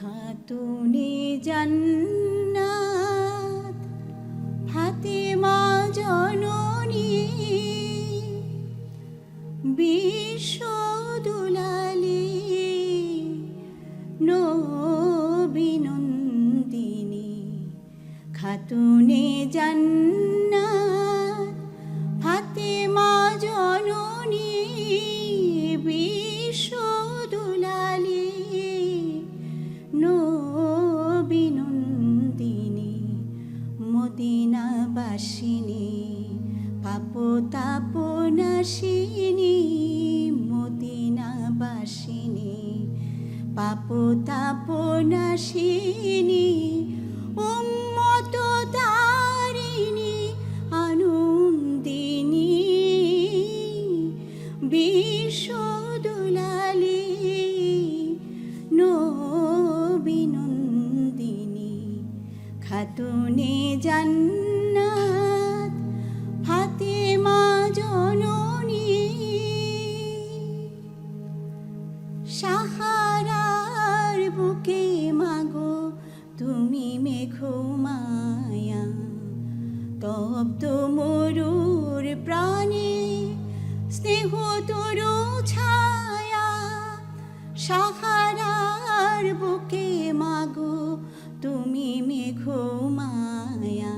খাতুনে জান্নাত ফাতেমা জননী বিশ্ব দুলালী নবিনন্দিনী খাতুনে জান্নাত। পাপ তাপ নাশিনী মদিনাবাসিনী পাপ তাপ উম্মত তারিণী আনন্দিনী বিশ্বদুলালী নবিনন্দিনী খাতুনে জান্নাত তপ্ত মরুর প্রাণে, স্নেহ তরু ছায়া, সাহারার বুকে মাগো তুমি মেঘমায়া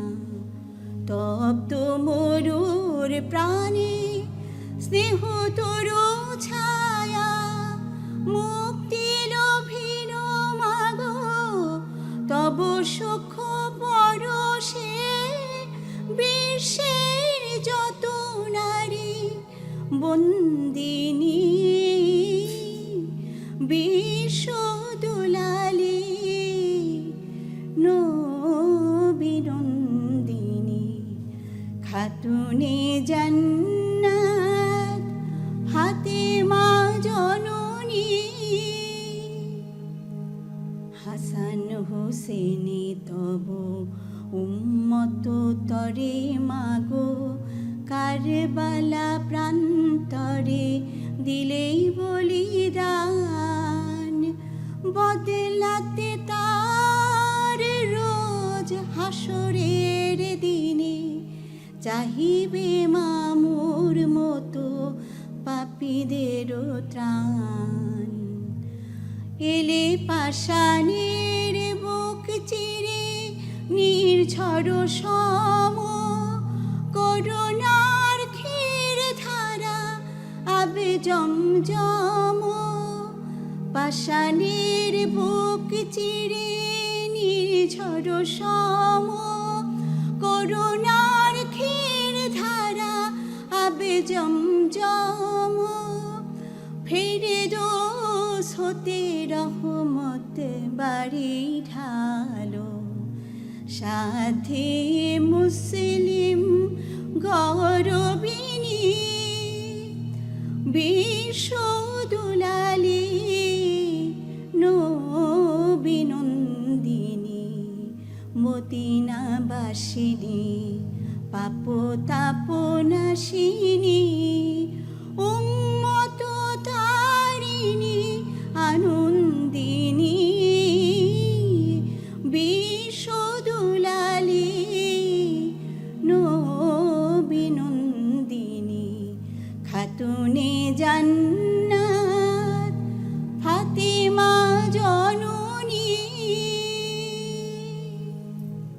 তপ্ত মরুর প্রাণে, স্নেহ তরু ছায়া মুক্তি লোভিন মাগো। তব সুখ পরশে বিশ্বের যত নারী বন্দিনী বিশ্ব দুলালী নবিনন্দিনী খাতুনে জান্নাত ফাতেমা জননী হাসান হোসেনে তব উম্মত তরে মাগো কারবালা প্রান্তরে দিলেই বলিদান। বদলাতে তার রোজ হাসরের দিনে চাহিবে মামুর মতো পাপীদেরও ত্রাণ। এলে পাষাণের বুক চিরে নির্ঝর সম, করুণার ক্ষীর ধারা আবে জমজম পাষাণের বুক চিরে নির্ঝর সম, করুণার ক্ষীর ধারা আবে জমজম ফিরে দোষ হতে রহমত বাড়ি ঢালো। সাধে মুসলিম গৌরবিনী বিশ্ব নবিনন্দিনী মদিনাবাসিনী পাপ তাপ নাশিনী